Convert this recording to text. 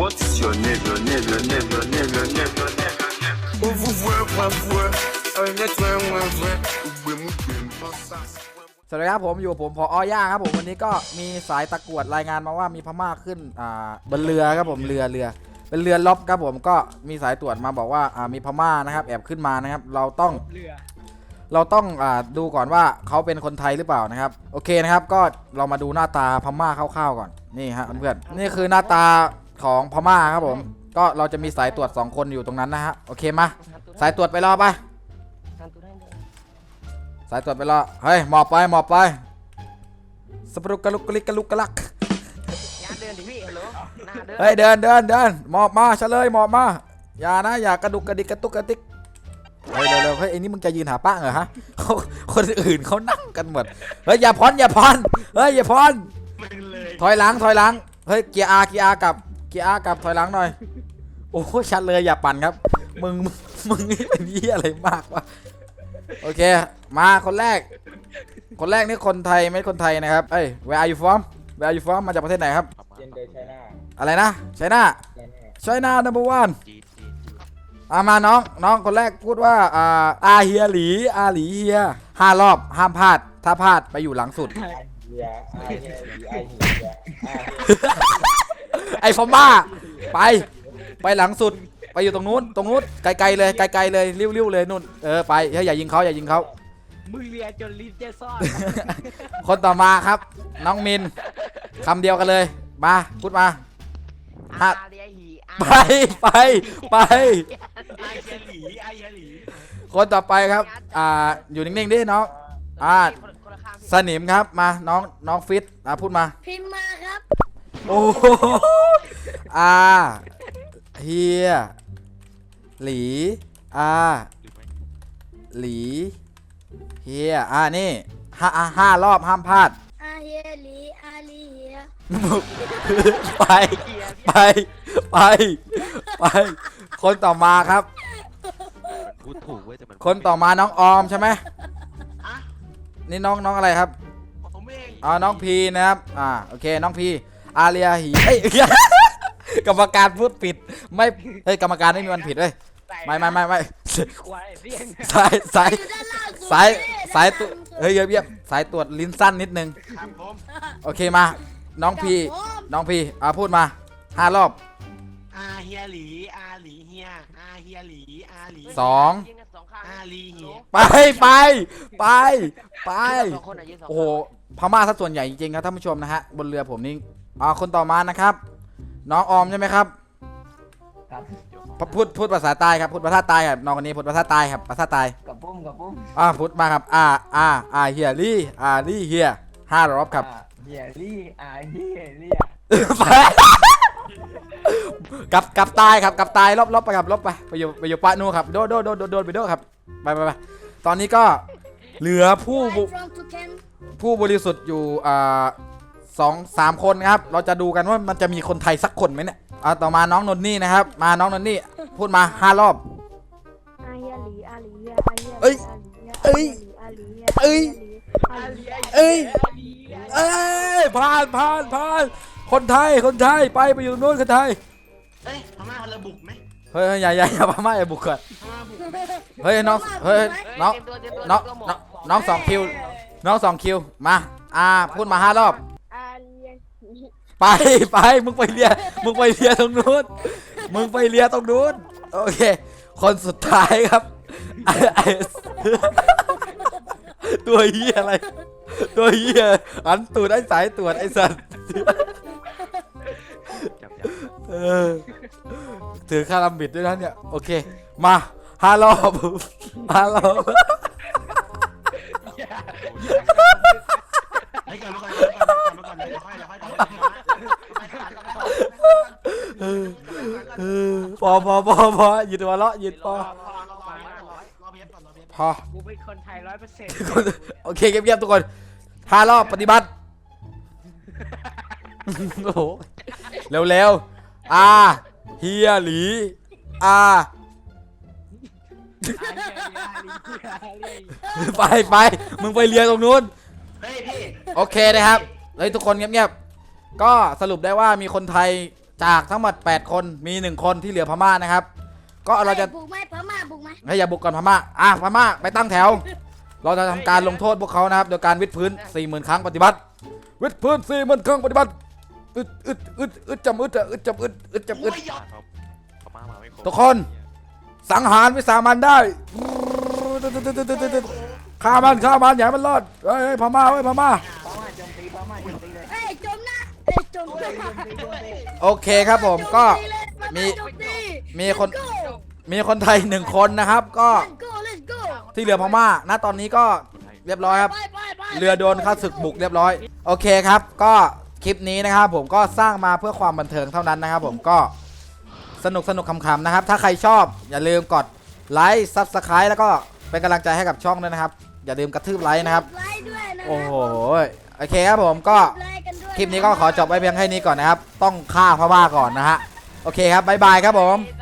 What's your name? Your name, your name, your name, your name, your name, your name. Vous voyez, vous voyez, un être, un vrai, vrai. Oubé, moubé, m'pensa. สวัสดีครับผมอยู่ผมพออย่าครับผมวันนี้ก็มีสายตะกรวดรายงานมาว่ามีพม่าขึ้นอ่าบนเรือครับผมเรือเรือ เป็นเรือล็อบครับผมก็มีสายตรวจมาบอกว่าอ่ามีพม่านะครับ แอบขึ้นมานะครับ เราต้องเรือเราต้องอ่าดูก่อนว่าเขาเป็นคนไทยหรือเปล่านะครับ โอเคนะครับ ก็เรามาดูหน้าตาพม่าคร่าวๆก่อนนี่ฮะเพื่อนนี่คือหน้าตา ของพม่าครับผม ก็เราจะมีสายตรวจสองคนอยู่ตรงนั้นนะฮะโอเคมาสายตรวจไปรอไปสายตรวจไปรอเฮ้ยหมอบไปหมอบไปสปรุกกะลุกกะลิกกะลุกกะลักยาเดินดิพี่ฮัลโหลหน้าเดินเฮ้ยเดินเดินเดินหมอบมาเฉลยหมอบมาอย่านะอย่ากระดุกกระดิกกระตุกกระติกเฮ้ยเร็วๆเฮ้ยไอ้นี่มึงจะยืนหาป้าเหรอฮะเขาคนอื่นเขานั่งกันหมดเฮ้ยอย่าพอนอย่าพอนเฮ้ยอย่าพอนถอยหลังถอยหลังเฮ้ยเกียร์อาร์เกียร์อาร์กลับ เกียร์อาร์กลับถอยหลังหน่อย โอ้โหชัดเลยอย่าปั่นครับ มึงมึงนี่เป็นยี่อะไรมากวะโอเค มาคนแรก คนแรกนี่คนไทยไม่คนไทยนะครับเอ้ย where are you from where are you from มาจากประเทศไหนครับ เจนเดอร์ไชน่าอะไรนะไชน่าไชน่าไชน่า number one อ่ามาน้องน้องคนแรกพูดว่าอ่าอาเฮียหลีอาหลีเฮียห้ารอบห้ามพลาด ถ้าพลาดไปอยู่หลังสุด ไอเฮียไอเฮียไอเฮียไอไอ้ฟอม่าไป ไปหลังสุด ไปอยู่ตรงนู้น ตรงนู้น ไกลๆเลย ไกลๆเลยริ้วๆเลยนู่น เออ ไปเฮ้ยอย่ายิงเขาอย่ายิงเขามือเรียจนลิ้นจะซ่อน คนต่อมาครับ น้องมินคำเดียวกันเลย มาพูดมา อาฮะเรียหีอาไปไปไปอาเฮียหลีอาเฮียหลีคนต่อไปครับ อ่า อยู่นิ่งๆดิน้อง อ่า สนิมครับมาน้องน้องฟิตอ่าพูดมา พิมพ์มาครับ โอ้โหอาเฮียหลีอาหลีเฮียอ่านี่ห้าอ่าห้ารอบห้ามพลาด อาเฮียหลีอาลีเฮียไปไปไปไป คนต่อมาครับพูดถูกเว้ยแต่มันคนต่อมาน้องออมใช่ไหม นี่น้องน้องอะไรครับผมเองอ๋อน้องพีนะครับ อ่าโอเคน้องพีอาเรียหีเฮ้ยกรรมการพูดผิดไม่เฮ้ยกรรมการไม่มีวันผิดเว้ยไม่ไม่ไม่ไม่ควายเรียงสายสายอยู่ด้านล่างสุดสายนี่สายด้นตุล่งสุดเฮ้ยเยียบๆสายตรวจลิ้นสั้นนิดนึงโอเคมา น้องพีกับผมน้องพีอ่าพูดมาห้ารอบอาเฮียหลีอาหลีเฮียอาเฮียหลีอาหลีสอง ลีเฮียไปไปไปไป สองคนอะยิงสองโอ้โหพม่าสัดส่วนใหญ่จริงๆครับท่านผู้ชมนะฮะบนเรือผมนี่อ่าคนต่อมานะครับ น้องออมใช่ไหมครับครับพูดพูดพูดภาษาใต้ครับพูดภาษาใต้ครับน้องคนนี้พูดภาษาใต้ครับภาษาใต้กับปุ้มกับปุ้มอ่าพูดมาครับอ่าอ่าอ่าเฮียลี่อ่าลี่เฮียห้ารอบครับเฮียรี่อาเฮียเรียไป กลับกลับตายครับกลับตายลบลบไปครับลบไปไปอยู่ไปอยู่ปะนู่นครับโดดโดดโดดโดดโดดไปโดดครับไปไปไปตอนนี้ก็เหลือผู้บุผู้บริสุทธิ์อยู่อ่าสองสามคนครับ เราจะดูกันว่ามันจะมีคนไทยสักคนไหมเนี่ยอ่าต่อมาน้องนนนี่นะครับ มาน้องนนนี่พูดมาห้ารอบเฮียหลีอาหลีเฮียเฮ้ยเอ้ยเอ้ยเอ้ยผ่านผ่านผ่านคนไทยคนไทยไปไปอยู่นู้นคนไทย เอ้ยพม่าระบุกไหมเฮ้ยอย่าอย่าอย่าพม่าอย่าบุกก่อนพม่าบุกเฮ้ยน้องเฮ้ยน้องเตรียมตัวเตรียมตัวน้องเตรียมตัวหมน้องกน้องสองคิวน้องสองคิวมาอ่าพูดมาห้ารอบ อาเลียหีไปไปมึงไปเลียมึงไปเลียตรงนู้นมึงไปเลียตรงนู้นโอเค คนสุดท้ายครับไอ้ไอ้ตัวเหี้ยอะไร ตัวเหี้ยหันตูดไอ้สายตรวจไอ้สัตว์จับจับ เออถือคารัมบิดด้วยนะเนี่ย โอเค มาห้ารอบห้ารอบเฮ้ยก่อนมาก่อนก่อนมาก่อนเดี๋ยวค่อยเดี๋ยวค่อยเดี๋ยวค่อยเออพอพอพอพอหยุดหัวเราะหยุดพอพอนรอเพชรพอกูเป็นคนไทยร้อยเปอร์เซ็นต์โอเคเงียบๆทุกคนห้ารอบปฏิบัติโอ้โหเร็วๆ อาเฮียหลีอาไปไปมึงไปเรียนตรงนู้นเฮ้ยพี่โอเคนะครับเฮ้ยทุกคนเงียบๆก็สรุปได้ว่ามีคนไทยจากทั้งหมด 8 คนมี 1 คนที่เหลือพม่านะครับ ก็เราจะบุกไหมพม่าบุกไหมให้อย่าบุกก่อนพม่าอะพม่าไปตั้งแถว เราจะทำการลงโทษพวกเขานะครับ โดยการวิดพื้น 40,000 ครั้งปฏิบัติ วิดพื้น 40,000 ครั้งปฏิบัติ อึดอึดอึดอึดจำอึดอะอึดจำอึดอึดจำอึด พม่ามาไม่ครบทุกคน สังหารวิสามันได้ฆ่ามันฆ่ามันอย่าให้มันรอดเฮ้ยเฮ้ยพม่าเฮ้ยพม่า พม่าโจมตีพม่าโจมตีเลยเอ้ยจมนะเอ้ยจมโจนะมตีโจมตีโอเคครับผมก็ มีโจตีมีคน Let's go มีคนไทยหนึ่งคนนะครับ ก็ Let's go Let's go ที่เหลือพม่าณตอนนี้ก็เรียบร้อยครับไปไปไปเรือโดนข้าศึกบุกเรียบร้อย โอเคครับ ก็ คลิปนี้นะครับผมก็สร้างมาเพื่อความบันเทิงเท่านั้นนะครับผมก็สนุกสนุกขำๆนะครับ ถ้าใครชอบอย่าลืมกดไลค์ซับสไครต์แล้วก็เป็นกำลังใจให้กับช่องด้วยนะครับ อย่าลืมกระทืบไลค์นะครับ ไลค์ด้วยนะโอ้โหโอเคครับผมก็ไลค์กันด้วยคลิปนี้ก็ขอจบไว้เพียงแค่นี้ก่อนนะครับ ต้องฆ่าพม่าก่อนนะฮะโอเคครับบ๊ายบายครับผมต